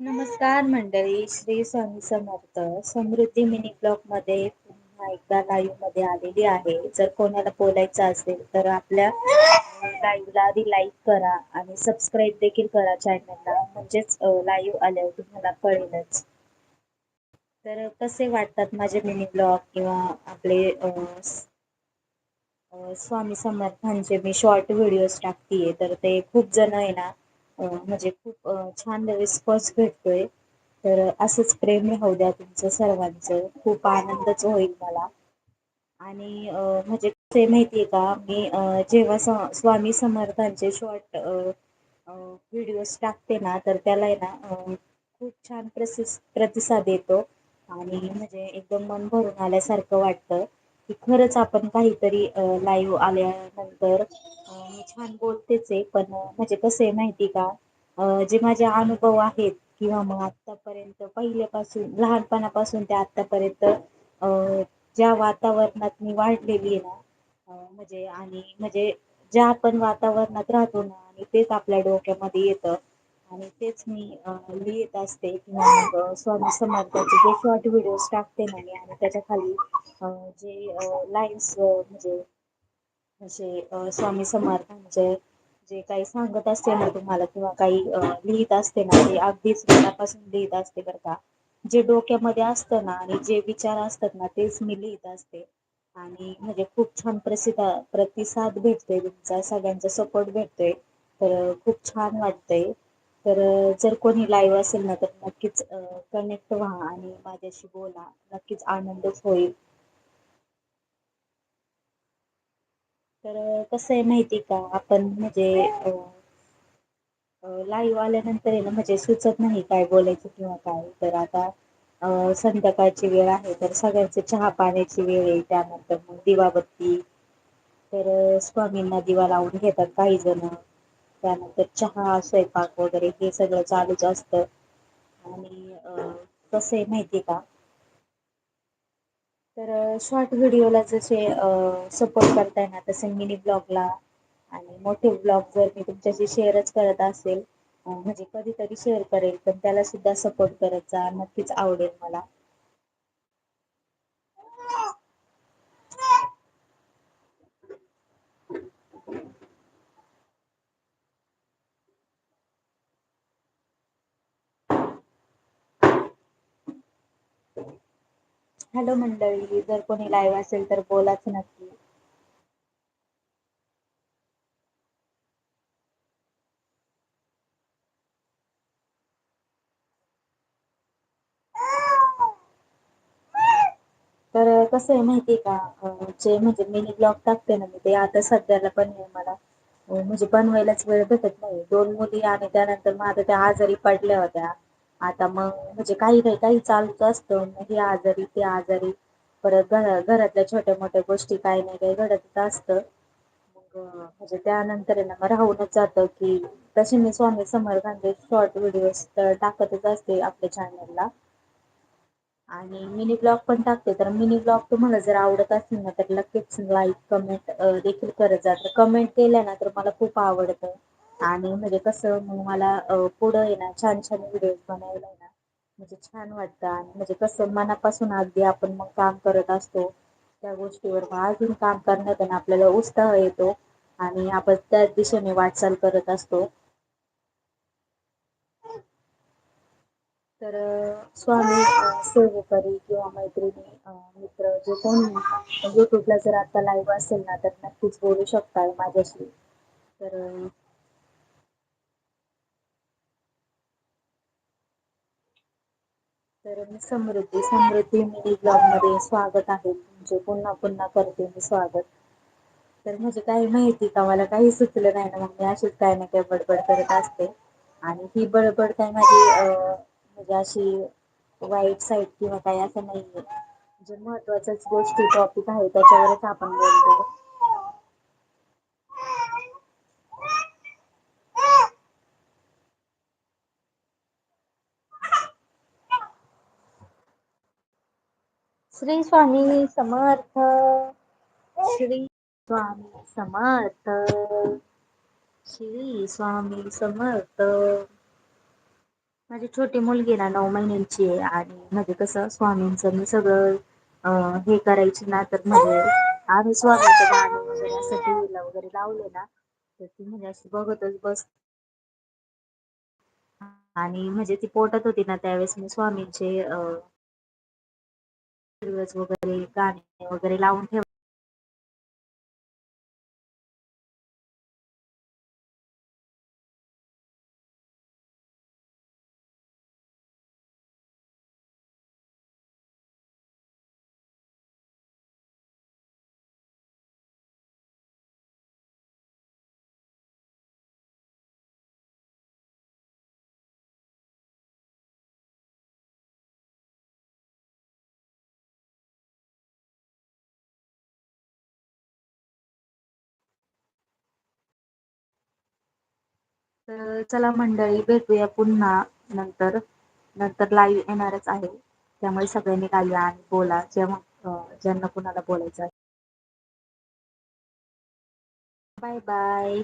नमस्कार मंडळी श्री स्वामी समर्थ समृद्धी मिनी ब्लॉकमध्ये पुन्हा एकदा लाईव्हमध्ये आलेली आहे. जर कोणाला बोलायचं असेल तर आपल्या लाईव्हला आधी लाईक करा आणि सबस्क्राईब देखील करा चॅनलला म्हणजेच लाईव्ह आल्यावर तुम्हाला कळेलच. तर कसे वाटतात माझे मिनी ब्लॉग किंवा आपले स्वामी समर्थांचे मी शॉर्ट व्हिडिओज टाकतीये तर ते खूप जण आहे ना म्हणजे खूप छान रिस्पॉन्स भेटतोय. तर असंच प्रेम राहू द्या तुमचं सर्वांचं. खूप आनंदच होईल मला. आणि म्हणजे ते माहितीये का मी जेव्हा स्वामी समर्थांचे शॉर्ट व्हिडिओज टाकते ना तर त्याला आहे ना खूप छान प्रसि प्रतिसाद येतो. आणि म्हणजे एकदम मन भरून आल्यासारखं वाटतं. की खरंच आपण काहीतरी लाईव्ह आल्यानंतर मी छान बोलतेच आहे. पण म्हणजे कसं आहे माहिती का? जे माझे अनुभव आहेत किंवा मग आतापर्यंत पहिल्यापासून लहानपणापासून ते आतापर्यंत ज्या वातावरणात मी वाढलेली आहे ना म्हणजे आणि म्हणजे ज्या आपण वातावरणात राहतो ना आणि तेच आपल्या डोक्यामध्ये येतं. आणि तेच मी लिहित असते किंवा मग स्वामी समर्थाचे जे शॉर्ट व्हिडिओज टाकते ना मी आणि त्याच्याखाली जे लाईन्स म्हणजे असे स्वामी समर्थांचे जे काही सांगत असते ना तुम्हाला किंवा काही लिहित असते ना ते अगदीच मनापासून लिहित असते बर का. जे डोक्यामध्ये असतं ना आणि जे विचार असतात ना तेच मी लिहित असते. आणि म्हणजे खूप छान प्रसिद्ध प्रतिसाद भेटतोय तुमचा सगळ्यांचा सपोर्ट भेटतोय. तर खूप छान वाटतंय. तर जर कोणी लाईव्ह असेल ना तर नक्कीच कनेक्ट व्हा आणि माझ्याशी बोला. नक्कीच आनंदच होईल. तर कसं आहे माहिती का? आपण म्हणजे लाईव्ह आल्यानंतर आहे ना म्हणजे सुचत नाही काय बोलायचं किंवा काय. तर आता संध्याकाळची वेळ आहे तर सगळ्यांचे चहा पाण्याची वेळ आहे. त्यानंतर मग दिवाबत्ती. तर स्वामींना दिवा लावून घेतात काही जण. त्यानंतर चहा स्वयंपाक वगैरे हे सगळं चालूच असतं. आणि कसं आहे माहितीय का? तर शॉर्ट व्हिडिओला जसे सपोर्ट करताय ना तसे मिनी ब्लॉगला आणि मोठे ब्लॉग जर मी तुमच्याशी शेअरच करत असेल म्हणजे कधीतरी शेअर करेल पण त्याला सुद्धा सपोर्ट करत जा नक्कीच आवडेल मला. हॅलो मंडळी जर कोणी लाईव्ह असेल तर बोलाच नक्की. तर कसं आहे माहितीये का? जे म्हणजे मिनी ब्लॉग टाकते ना मी ते आता सध्याला पण आहे मला. म्हणजे बनवायलाच वेळ भेटत नाही. दोन मुली आणि त्यानंतर मग आता त्या आजारी पडल्या होत्या. आता मग म्हणजे काही नाही काही चालूच असतं. हे आजारी ते आजारी. परत घरातल्या छोट्या मोठ्या गोष्टी काही नाही काही घडतच असतं. मग म्हणजे त्यानंतर ना मग राहूनच जातं की तसे मी स्वामी समर्थांचे शॉर्ट व्हिडिओज तर टाकतच असते आपल्या चॅनलला आणि मिनी ब्लॉग पण टाकते. तर मिनी ब्लॉग तुम्हाला जर आवडत असेल ना तर नक्कीच लाईक कमेंट देखील करत जातं कमेंट केल्या ना तर मला खूप आवडतं. आणि म्हणजे कसं मग मला पुढं आहे ना छान छान व्हिडिओज बनवायला आहे ना म्हणजे छान वाटतं. आणि म्हणजे कसं मनापासून अगदी आपण मग काम करत असतो त्या गोष्टीवर मग अजून काम करण्यात ना आपल्याला उत्साह येतो आणि आपण त्याच दिशेने वाटचाल करत असतो. तर स्वामी सेवकरी किंवा मैत्रिणी मित्र जे कोणी युट्यूबला जर आता लाईव्ह असेल ना तर नक्कीच बोलू शकता माझ्याशी. तर तर मी समृद्धी समृद्धी मिनी ब्लॉगमध्ये स्वागत आहे. तुमचे पुन्हा पुन्हा करते मी स्वागत. तर म्हणजे काही माहिती का मला काही सुचलं नाही ना मग मी अशीच काय ना काय बडबड करत असते. आणि ही बडबड काय माझी म्हणजे अशी वाईट साईड किंवा काही असं नाहीये. जे महत्वाच्याच गोष्टी टॉपिक आहे त्याच्यावरच आपण बोलतो. श्री स्वामी समर्थ। श्री स्वामी समर्थ। श्री स्वामी समर्थ। माझी छोटी मुलगी ना नऊ महिन्यांची आहे आणि म्हणजे कसं स्वामींचं मी सगळं हे करायची ना तर म्हणजे आम्ही स्वामींच गाणं वगैरे असं टीव्हीला वगैरे लावले ना तर ती म्हणजे अशी बघतच बस आणि म्हणजे ती पोटत होती ना त्यावेळेस मी स्वामींचे व्हिडिओज वगैरे गाणे वगैरे लावून ठेव. तर चला मंडळी भेटूया पुन्हा नंतर. नंतर लाईव्ह येणारच आहे. त्यामुळे सगळ्यांनी आल्या या आणि बोला. जेव्हा ज्यांना कुणाला बोलायचं आहे. Bye bye